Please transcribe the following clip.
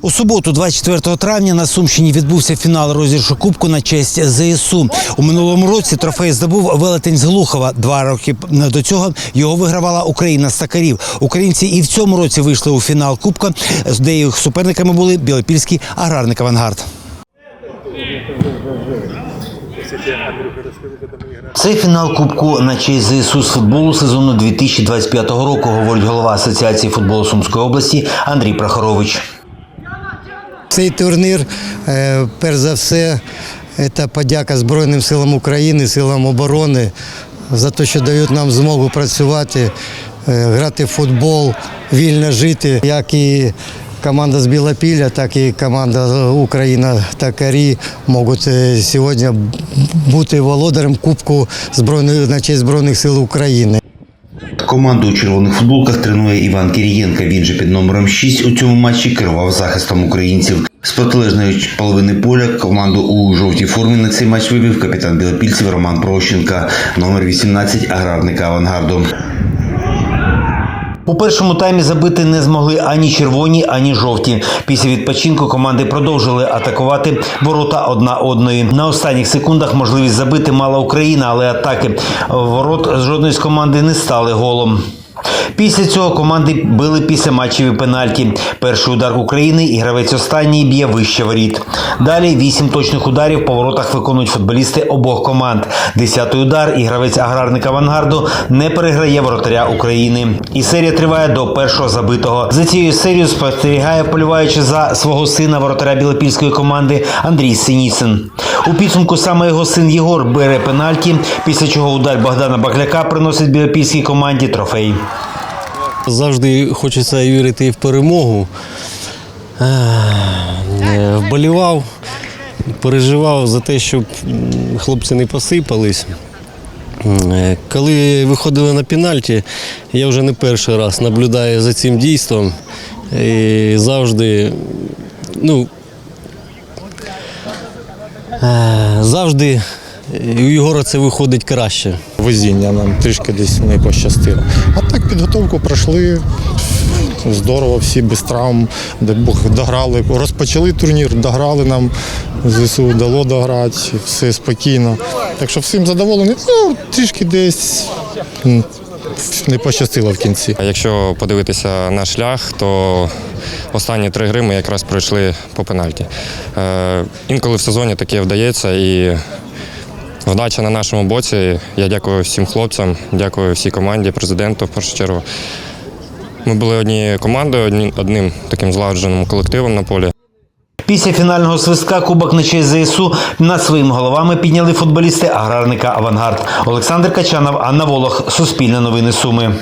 У суботу, 24 травня, на Сумщині відбувся фінал розіграшу кубку на честь ЗСУ. У минулому році трофей здобув велетень з Глухова. Два роки до цього його вигравала Україна з Сакарів. Українці і в цьому році вийшли у фінал кубка, де їх суперниками були Білопільський аграрник Авангард. Це фінал Кубку на честь ЗСУ з футболу сезону 2025 року, говорить голова Асоціації футболу Сумської області Андрій Прохорович. Цей турнір, е, перш за все, це подяка Збройним силам України, силам оборони за те, що дають нам змогу працювати, е, грати в футбол, вільно жити. Як і команда з Білопілля, так і команда Україна Такарі можуть е, сьогодні бути володарем Кубку Збройних на честь Збройних сил України. Команду у червоних футболках тренує Іван Кірієнка. Він же під номером 6 у цьому матчі керував захистом українців. З протилежної половини поля команду у жовтій формі на цей матч вивів капітан Білопільців Роман Прощенка, номер 18 аграрника авангарду. У першому таймі забити не змогли ані червоні, ані жовті. Після відпочинку команди продовжили атакувати ворота одна одної. На останніх секундах можливість забити мала Україна, але атаки ворот жодної з команди не стали голом. Після цього команди били після матчеві пенальті. Перший удар України і гравець останній б'є вище воріт. Далі вісім точних ударів по воротах виконують футболісти обох команд. Десятий удар і гравець аграрника авангарду не переграє воротаря України. І серія триває до першого забитого. За цією серією спостерігає, полюваючи за свого сина воротаря білопільської команди Андрій Синісин. У підсумку саме його син Єгор бере пенальті, після чого удар Богдана Бакляка приносить білопільській команді трофей. Завжди хочеться вірити в перемогу. Е, Вболівав, переживав за те, щоб хлопці не посипались. Е, Коли виходили на пенальті, я вже не перший раз наблюдаю за цим дійством. І завжди, ну, завжди у Єгора це виходить краще. Везіння нам трішки десь не пощастило. А так підготовку пройшли. Здорово, всі без травм, де Бог дограли. Розпочали турнір, дограли нам. ЗСУ дало дограти, все спокійно. Так що всім задоволені. Ну, трішки десь не пощастило в кінці. Якщо подивитися на шлях, то останні три гри ми якраз пройшли по пенальті. Е, інколи в сезоні таке вдається і вдача на нашому боці. Я дякую всім хлопцям, дякую всій команді, президенту в першу чергу. Ми були однією командою, одним таким злагодженим колективом на полі. Після фінального свистка Кубок на честь ЗСУ над своїми головами підняли футболісти аграрника Авангард. Олександр Качанов, Анна Волох, Суспільне новини Суми.